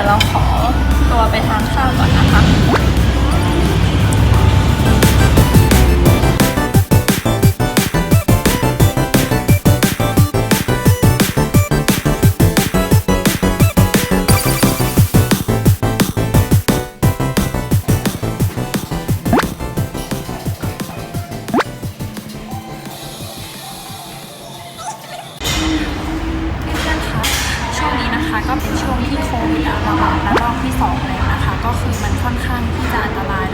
ดี๋ยวเราขอตัวไปทานข้าวก่อนนะคะ ก็เป็นช่วงที่โควิดระบาดระลอกที่สองแล้วนะคะ ก็คือมันค่อนข้างที่จะอันตราย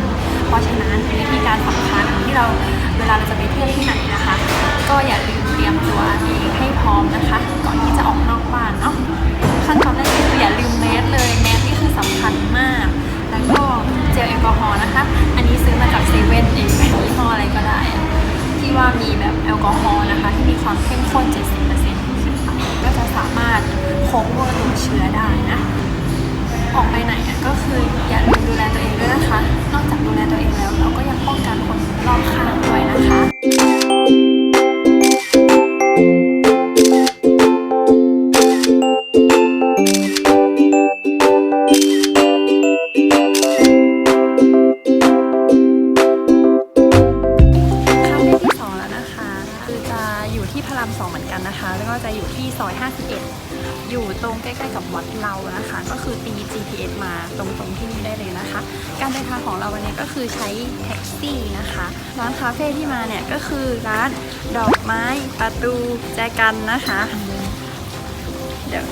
เพราะฉะนั้นวิธีการสำคัญที่เราเวลาเราจะไปเที่ยวที่ไหนนะคะ ก็อย่าลืมเตรียมตัวเองให้พร้อมนะคะ ก่อนที่จะออกนอกบ้านเนาะขั้นตอนแรกคืออย่าลืมแมสเลยแมสนี่คือสำคัญมาก แล้วก็เจลแอลกอฮอล์นะคะ อันนี้ซื้อมาจากเซเว่นเอง ตรงใกล้ๆกับวัดเรานะคะ ก็คือตี GPS มาตรงๆที่นี่ได้เลยนะคะ การเดินทางของเราวันนี้ก็คือใช้แท็กซี่นะคะ ร้านคาเฟ่ที่มาเนี่ยก็คือร้านดอกไม้ประตูแจกันนะคะ เดี๋ยว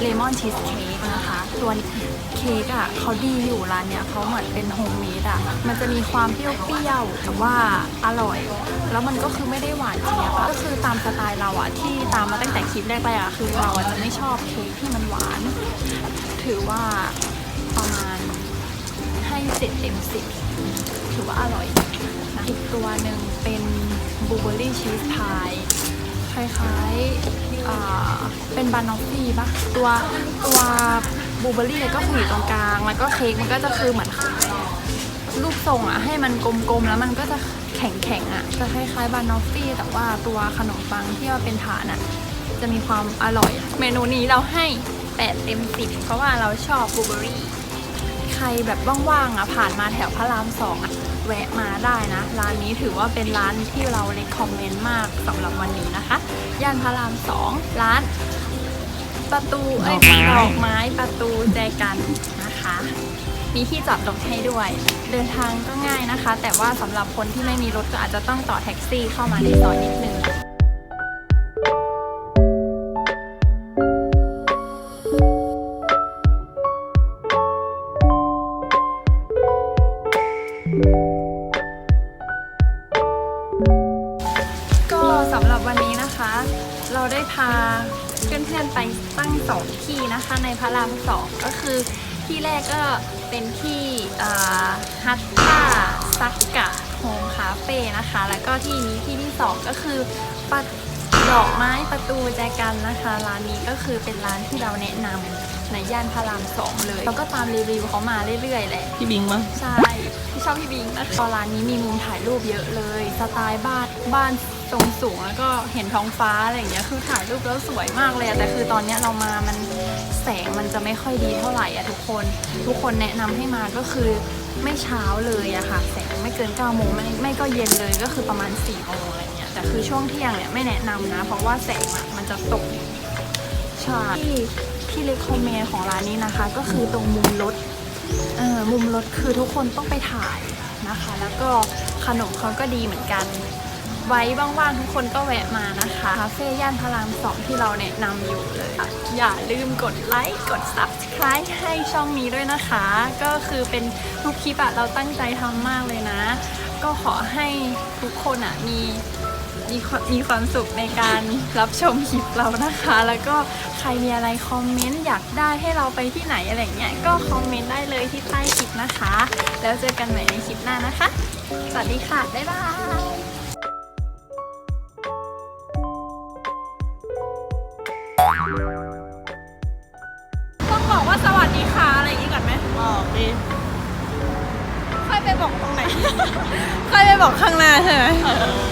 เลมอนชีสเค้กนะคะ ตัวเค้กอะเขาดีอยู่ร้านเนี้ยเขาเหมือนเป็นโฮมเมดอะ มันจะมีความเปรี้ยวๆแต่ว่าอร่อย แล้วมันก็คือไม่ได้หวานเจี๊ยบอะก็คือตามสไตล์เราอะที่ตามมาตั้งแต่คลิปแรกๆอะคือเราอะจะไม่ชอบเค้กที่มันหวาน ถือว่าประมาณให้เจ็ดเต็มสิบถือว่าอร่อยนะอีกตัวหนึ่งเป็นบลูเบอร์รี่ชีสพาย ล้ายๆเป็นบานอฟฟี่ปะตัวตัวบลูเบอรี่ก็คืออยู่ตรงกลาง แล้วก็เค้กมันก็จะคือเหมือนรูปทรงอะให้มันกลมๆ แล้วมันก็จะแข็งๆอะจะคล้ายๆบานอฟฟี่ แต่ว่าตัวขนมปังที่ว่าเป็นฐานอะจะมีความอร่อย เมนูนี้เราให้ 8 เต็ม 10 เพราะว่าเราชอบบลูเบอรี่ ใครแบบว่างๆอะผ่านมาแถวพระรามสองอะ แวะมาได้นะ ร้านนี้ถือว่าเป็นร้านที่เราเลคคอมเมนต์มากสำหรับวันนี้นะคะ ย่านพระรามสองร้าน ประตูเอ้ยดอกไม้ประตูแจกันนะคะ มีที่จอดรถให้ด้วย เดินทางก็ง่ายนะคะ แต่ว่าสำหรับคนที่ไม่มีรถก็อาจจะต้องต่อแท็กซี่เข้ามาในซอยนิดนึง ได้พาเพื่อนๆไปตั้งสองที่นะคะในพระรามสองก็คือที่แรกก็เป็นที่ฮัตตาซักกะโฮมคาเฟ่นะคะ แล้วก็ที่นี้ที่ที่สองก็คือปะดดอกไม้ประตูแจกันนะคะ ร้านนี้ก็คือเป็นร้านที่เราแนะนำในย่านพระรามสองเลยแล้วก็ตามรีวิวเขามาเรื่อยๆแหละพี่บิงมั้งใช่ที่ชอบพี่บิงนะคะตอนร้านนี้มีมุมถ่ายรูปเยอะเลย สไตล์บ้านบ้าน ตรงสูงแล้วก็เห็นท้องฟ้าอะไรอย่างเงี้ยคือถ่ายรูปแล้วสวยมากเลยอะแต่คือตอนเนี้ยเรามามันแสงมันจะไม่ค่อยดีเท่าไหร่อะทุกคน ทุกคนแนะนำให้มาก็คือไม่เช้าเลยอะค่ะ แสงไม่เกิน9ก้าโมงไม่ไม่ก็เย็นเลยก็คือประมาณ4ี่โมงอะไรเงี้ยแต่คือช่วงเที่ยงเนี่ยไม่แนะนำนะ เพราะว่าแสงอะมันจะตกใช่ที่ที่เลคคอมเมนของร้านนี้นะคะ ก็คือตรงมุมรถ เออมุมรถคือทุกคนต้องไปถ่ายนะคะ แล้วก็ขนมเขาก็ดีเหมือนกัน ไว้ว่างๆทุกคนก็แวะมานะคะคาเฟ่ย่านพระรามสองที่เราแนะนำอยู่เลยค่ะ อย่าลืมกดไลค์กด subscribe ให้ช่องนี้ด้วยนะคะ ก็คือเป็นทุกคลิปอะเราตั้งใจทำมากเลยนะ ก็ขอให้ทุกคนอะมีมีความมีความสุขในการรับชมคลิปเรานะคะ แล้วก็ใครมีอะไรคอมเมนต์อยากได้ให้เราไปที่ไหนอะไรเงี้ยก็คอมเมนต์ได้เลยที่ใต้คลิปนะคะ แล้วเจอกันใหม่ในคลิปหน้านะคะ สวัสดีค่ะ บ๊ายบาย บอกดิค่อยไปบอกตรงไหน ค่อยไปบอกข้างหน้าใช่ไหมเออ